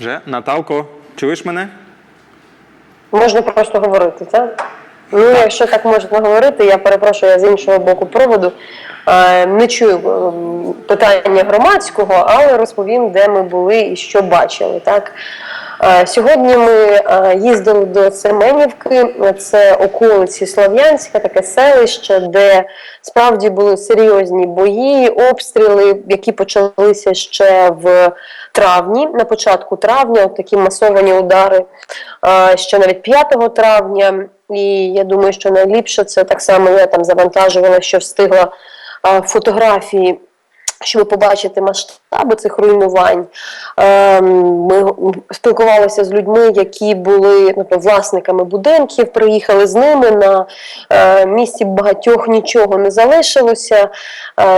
Вже Наталко, чуєш мене? Можна просто говорити, так? Ну, якщо так можна говорити, я перепрошую я з іншого боку проводу. Е, Не чую питання громадського, але розповім, де ми були і що бачили. Так? Е, Сьогодні ми е, їздили до Семенівки, це околиці Слов'янська, таке селище, де справді були серйозні бої, обстріли, які почалися ще в травні, на початку травня, такі масовані удари ще навіть 5 травня. І я думаю, що найліпше це так само я там завантажувала, що встигла фотографії. Щоб побачити масштаби цих руйнувань, ми спілкувалися з людьми, які були наприклад, власниками будинків, приїхали з ними на е, місці багатьох нічого не залишилося.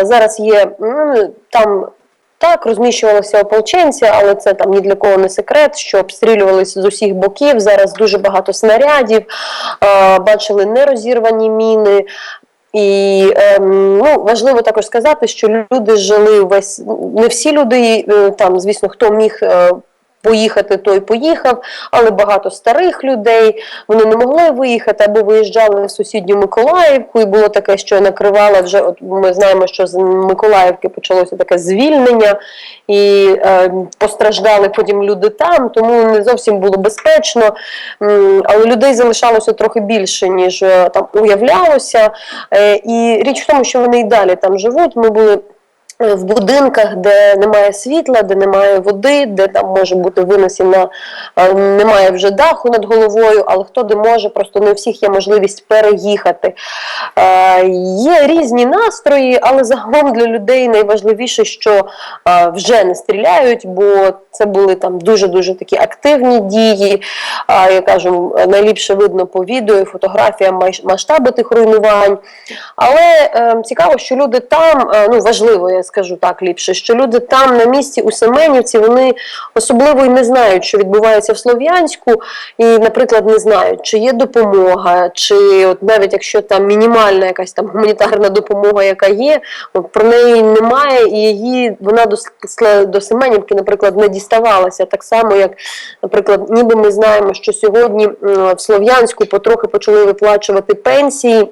Зараз є ну, там. Так, розміщувалися ополченці, але це там ні для кого не секрет, що обстрілювалися з усіх боків. Зараз дуже багато снарядів, е, бачили нерозірвані міни. І ем, ну, важливо також сказати, що люди жили весь не всі люди, е, там, звісно, хто міг. Поїхати, той поїхав, але багато старих людей вони не могли виїхати або виїжджали в сусідню Миколаївку, і було таке, що накривала вже. От ми знаємо, що з Миколаївки почалося таке звільнення, і е, постраждали потім люди там, тому не зовсім було безпечно. Але людей залишалося трохи більше, ніж е, там уявлялося. Е, І річ в тому, що вони і далі там живуть. Ми були. В будинках, де немає світла, де немає води, де там може бути винесена, е, немає вже даху над головою, але хто де може, просто не у всіх є можливість переїхати. Е, Є різні настрої, але загалом для людей найважливіше, що е, вже не стріляють, бо це були там дуже-дуже такі активні дії. Я кажу, найліпше видно по відео, і фотографіям масштаби тих руйнувань. Але е, цікаво, що люди там, ну важливо, я скажу так ліпше, що люди там на місці у Семенівці, вони особливо і не знають, що відбувається в Слов'янську, і, наприклад, не знають, чи є допомога, чи от навіть якщо там мінімальна якась там гуманітарна допомога, яка є, про неї немає, і її вона до, до Семенівки, наприклад, не діставалася. Так само, як, наприклад, ніби ми знаємо, що сьогодні в Слов'янську потрохи почали виплачувати пенсії.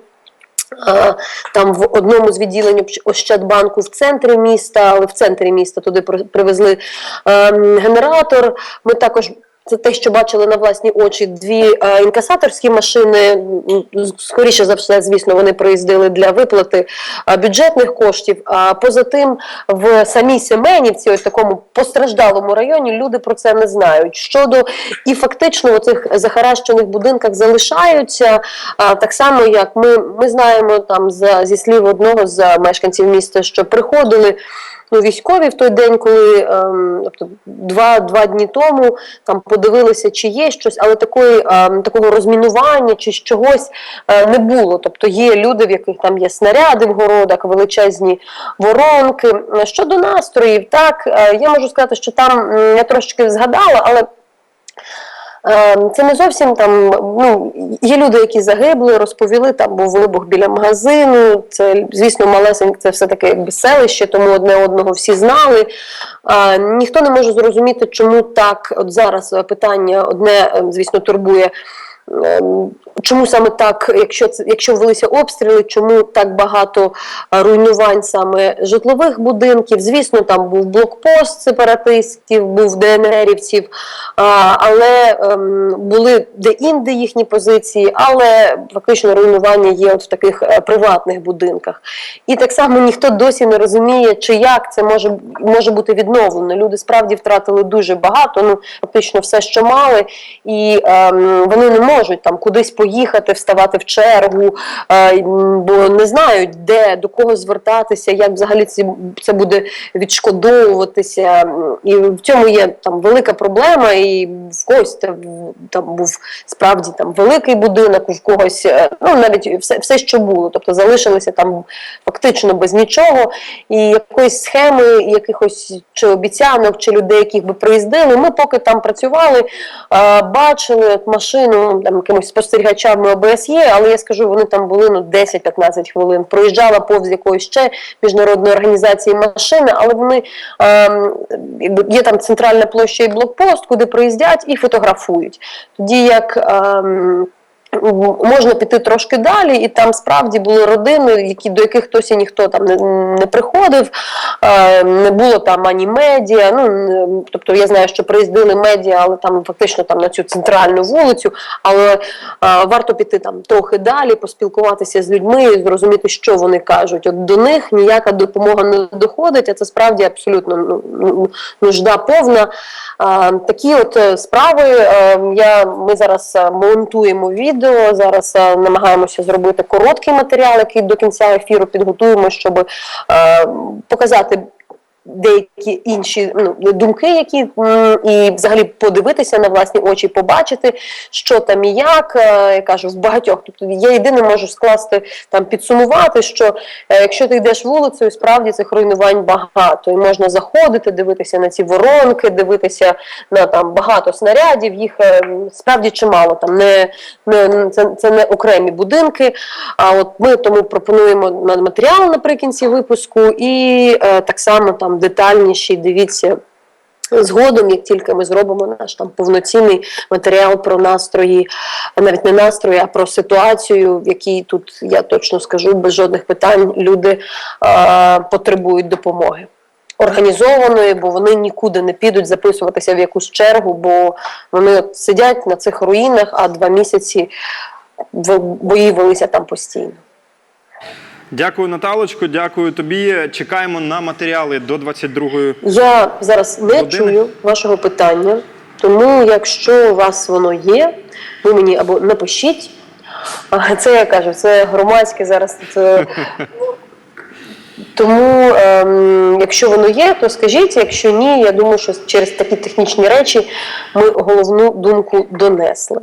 А, Там в одному з відділень Ощадбанку в центрі міста, але в центрі міста туди при- привезли ем, генератор. Ми також. Це те, що бачили на власні очі, дві е, інкасаторські машини. Скоріше за все, звісно, вони приїздили для виплати е, бюджетних коштів. А поза тим, в самій Семенівці, ось такому постраждалому районі, люди про це не знають. Щодо і фактично у цих захаращених будинках залишаються. А, так само, як ми, ми знаємо там за, зі слів одного з мешканців міста, що приходили. Ну, військові в той день, коли ем, тобто два, два дні тому там подивилися, чи є щось, але такої ем, такого розмінування чи чогось е, не було. Тобто є люди, в яких там є снаряди в городах, величезні воронки. Щодо настроїв, так е, я можу сказати, що там я трошки згадала, але Це не зовсім там. Ну є люди, які загибли, розповіли. Там був вибух біля магазину. Це звісно, малесеньке, це все таке якби селище, тому одне одного всі знали. Ніхто не може зрозуміти, чому так. От зараз е, питання одне, е, звісно, турбує. Ем, Чому саме так, якщо якщо велися обстріли, чому так багато е, руйнувань саме житлових будинків? Звісно, там був блокпост сепаратистів, був ДНРівців, але ем, були де-інде їхні позиції, але фактично руйнування є от в таких е, приватних будинках. І так само ніхто досі не розуміє, чи як це може, може бути відновлено. Люди справді втратили дуже багато, ну фактично все, що мали, і ем, вони не можуть там кудись поїхати, вставати в чергу, е, бо не знають, де до кого звертатися, як взагалі це, буде відшкодовуватися. І в цьому є там велика проблема, і в когось там, був справді там великий будинок, у когось е, ну навіть все, все, що було, тобто залишилися там фактично без нічого, і якоїсь схеми, якихось чи обіцянок, чи людей, яких би приїздили. Ми поки там працювали, е, бачили машину там якимось спостерігачами ОБСЄ, але я скажу, вони там були ну 10-15 хвилин. Проїжджала повз якоїсь ще міжнародної організації машини, але вони е, є там центральна площа і блокпост, куди приїздять і фотографують. Тоді як м, можна піти трошки далі, і там справді були родини, які до яких хтось і ніхто там не, не приходив, е, не було там ані медіа. Ну тобто я знаю, що приїздили медіа, але там фактично там на цю центральну вулицю. Але е, варто піти там трохи далі, поспілкуватися з людьми, зрозуміти, що вони кажуть. От до них ніяка допомога не доходить, а це справді абсолютно ну, ну, нужда повна. А, такі от е, справи. е, Я, ми зараз е, монтуємо відео, зараз е, намагаємося зробити короткий матеріал, який до кінця ефіру підготуємо, щоб е, показати. Деякі інші ну, думки, які і взагалі подивитися на власні очі, побачити, що там і як. Е, Я кажу, в багатьох. Тобто я єдине можу скласти там підсумувати, що е, якщо ти йдеш вулицею, справді цих руйнувань багато, і можна заходити, дивитися на ці воронки, дивитися на там багато снарядів. Їх е, справді чимало. Там не, не це, це не окремі будинки. А от ми тому пропонуємо матеріал наприкінці випуску, і е, так само там детальніші дивіться. Згодом, як тільки ми зробимо наш там повноцінний матеріал про настрої, навіть не настрої, а про ситуацію, в якій тут я точно скажу без жодних питань люди а, потребують допомоги. Організованої, бо вони нікуди не підуть записуватися в якусь чергу, бо вони от сидять на цих руїнах, а два місяці бої велися там постійно. Дякую, Наталочко, дякую тобі. Чекаємо на матеріали до 22-ї. Я зараз не Години? чую вашого питання, тому якщо у вас воно є, ви мені або напишіть. Це я кажу, це громадське зараз. Це... Тому, ем, якщо воно є, то скажіть. Якщо ні, я думаю, що через такі технічні речі ми головну думку донесли.